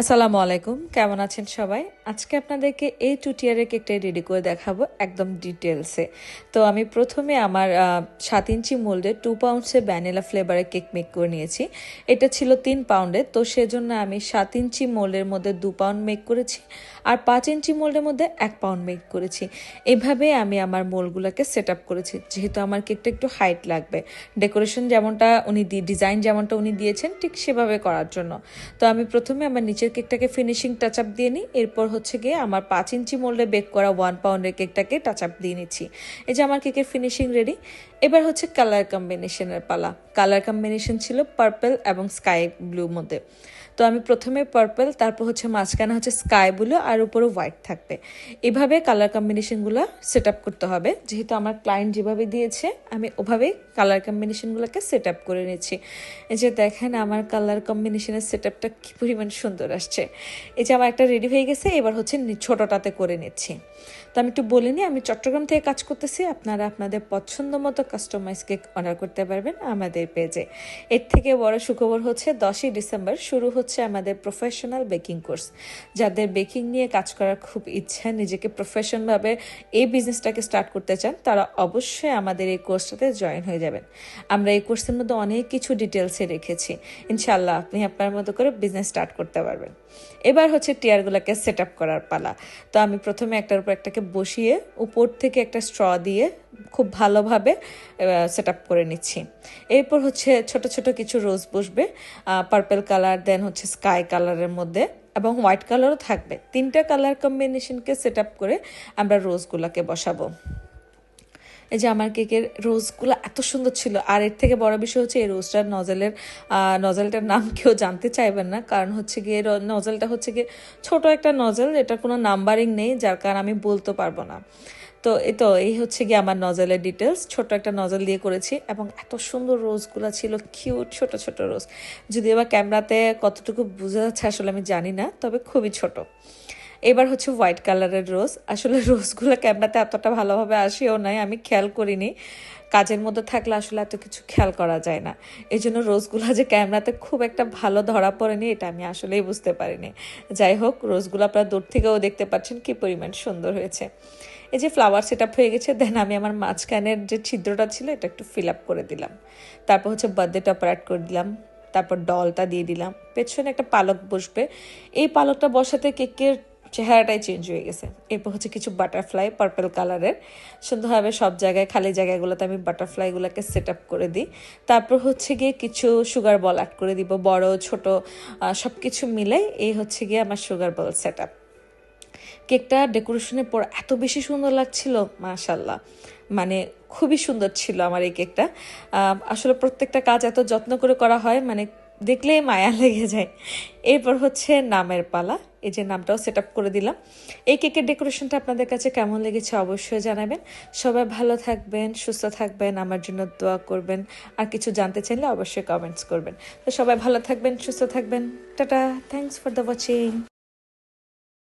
আসসালামু আলাইকুম। কেমন আছেন সবাই? আজকে আপনাদেরকে এই টুটিয়ারের কেকটা রেডি করে দেখাবো একদম ডিটেলসে তো আমি প্রথমে আমার সাত ইঞ্চি মোল্ডে টু পাউন্ডসে ভ্যানিলা ফ্লেভারের কেক মেক করে নিয়েছি। এটা ছিল তিন পাউন্ডের তো সেজন্য আমি সাত ইঞ্চি মোল্ডের মধ্যে দু পাউন্ড মেক করেছি আর পাঁচ ইঞ্চি মোল্ডের মধ্যে এক পাউন্ড মেক করেছি। এভাবে আমি আমার মোলগুলোকে সেট আপ করেছি, যেহেতু আমার কেকটা একটু হাইট লাগবে। ডেকোরেশন যেমনটা উনি ডিজাইন যেমনটা উনি দিয়েছেন, ঠিক সেভাবে করার জন্য। তো আমি প্রথমে আমার নিচের কেকটাকে ফিনিশিং টাচ আপ দিয়ে নিই। এরপর হচ্ছে গিয়ে আমার পাঁচ ইঞ্চি মোল্ডে বেক করা ওয়ান পাউন্ডের কেকটাকে টাচ আপ দিয়ে নিচ্ছি। এই যে আমার কেকের ফিনিশিং রেডি এবার হচ্ছে কালার কম্বিনেশনের পালা। কালার কম্বিনেশন ছিল পার্পল এবং স্কাই ব্লু মধ্যে। তো আমি প্রথমে পার্পল তারপর হচ্ছে মাঝখানে হচ্ছে স্কাই ব্লু আর উপরে হোয়াইট থাকবে। এভাবে কালার কম্বিনেশনগুলো সেট আপ করতে হবে। যেহেতু আমার ক্লায়েন্ট যেভাবে দিয়েছে, আমি ওভাবেই কালার কম্বিনেশনগুলোকে সেট আপ করে নিচ্ছি। এই যে দেখেন আমার কালার কম্বিনেশনের সেট আপটা কী পরিমাণ সুন্দর আসছে। এই যে আমার একটা রেডি হয়ে গেছে, এবার হচ্ছে ছোটটাতে করে নিচ্ছি। তো আমি একটু বলে নিই, আমি চট্টগ্রাম থেকে কাজ করতেছি, আপনারা আপনাদের পছন্দ মতো কাস্টমাইজ কেক অর্ডার করতে পারবেন আমাদের পেজে এর থেকে বড় সুখবর হচ্ছে, দশই ডিসেম্বর শুরু হচ্ছে আমাদের প্রফেশনাল বেকিং কোর্স যাদের বেকিং নিয়ে কাজ করার খুব ইচ্ছা, নিজেকে প্রফেশনভাবে এই বিজনেসটাকে স্টার্ট করতে চান, তারা অবশ্যই আমাদের এই কোর্সটাতে জয়েন হয়ে যাবেন। আমরা এই কোর্সের মধ্যে অনেক কিছু ডিটেলসে রেখেছি। ইনশাল্লাহ আপনি আপনার মতো করে বিজনেস স্টার্ট করতে পারবেন। এবার হচ্ছে টিয়ারগুলোকে সেট আপ করার পালা। তো আমি প্রথমে একটার উপর একটাকে বসিয়ে উপর থেকে একটা স্ট্র দিয়ে খুব ভালোভাবে সেট আপ করে নিচ্ছি। এরপর হচ্ছে ছোট ছোট কিছু রোজ বসবে পার্পল কালার দেন হচ্ছে স্কাই কালারের মধ্যে এবং হোয়াইট কালারও থাকবে। তিনটা কালার কম্বিনেশনকে সেট আপ করে আমরা রোজগুলোকে বসাবো। এই যে আমার কেকের রোজগুলো এত সুন্দর ছিল। আর এর থেকে বড় বিষয় হচ্ছে এই রোজটার নজেলের নজেলটার নাম কেউ জানতে চাইবেন না। কারণ হচ্ছে গিয়ে নজেলটা হচ্ছে গিয়ে ছোট একটা নজেল এটা কোনো নাম্বারিং নেই, যার কারণে আমি বলতে পারব না। তো এই তো, এই হচ্ছে গিয়ে আমার নজেলের ডিটেলস ছোট একটা নজেল দিয়ে করেছি এবং এত সুন্দর রোজগুলো ছিল কিউট ছোট ছোট রোজ। যদি এবার ক্যামেরাতে কতটুকু বোঝা যাচ্ছে আসলে আমি জানি না, তবে খুবই ছোট। এবার হচ্ছে হোয়াইট কালারের রোজ। আসলে রোজগুলো ক্যামেরাতে এতটা ভালোভাবে আসেও নাই, আমি খেয়াল করিনি। কাজের মধ্যে থাকলে আসলে এত কিছু খেয়াল করা যায় না। এই জন্য রোজগুলো যে ক্যামেরাতে খুব একটা ভালো ধরা পড়েনি, এটা আমি আসলেই বুঝতে পারিনি। যাই হোক, রোজগুলো আপনারা দূর থেকেও দেখতে পাচ্ছেন কি পরিমাণ সুন্দর হয়েছে। এই যে ফ্লাওয়ার সেট আপ হয়ে গেছে দেন আমি আমার মাঝখানের যে ছিদ্রটা ছিল, এটা একটু ফিল আপ করে দিলাম। তারপর হচ্ছে বার্থডে টপার অ্যাড করে দিলাম। তারপর ডলটা দিয়ে দিলাম। পেছনে একটা পালক বসবে। এই পালকটা বসাতে কেকের চেহারাটাই চেঞ্জ হয়ে গেছে। এরপর হচ্ছে কিছু বাটারফ্লাই পার্পল কালারের সুন্দরভাবে সব জায়গায়, খালি জায়গাগুলোতে আমি বাটারফ্লাইগুলোকে সেট আপ করে দিই। তারপর হচ্ছে গিয়ে কিছু সুগার বল অ্যাড করে দিব, বড়, ছোট সব কিছু মিলে এই হচ্ছে গিয়ে আমার সুগার বল সেট আপ কেকটা ডেকোরেশনের পর এত বেশি সুন্দর লাগছিল মাশাল্লাহ মানে খুবই সুন্দর ছিল আমার এই কেকটা। আসলে প্রত্যেকটা কাজ এত যত্ন করে করা হয় মানে দেখলেই মায়া লেগে যায়। এরপর হচ্ছে নামের পালা। এই যে নামটাও সেট করে দিলাম। এই কেকের ডেকোরেশনটা আপনাদের কাছে কেমন লেগেছে অবশ্যই জানাবেন। সবাই ভালো থাকবেন, সুস্থ থাকবেন, আমার জন্য দোয়া করবেন। আর কিছু জানতে চাইলে অবশ্যই কমেন্টস করবেন। তো সবাই ভালো থাকবেন, সুস্থ থাকবেন। Tata thanks for the watching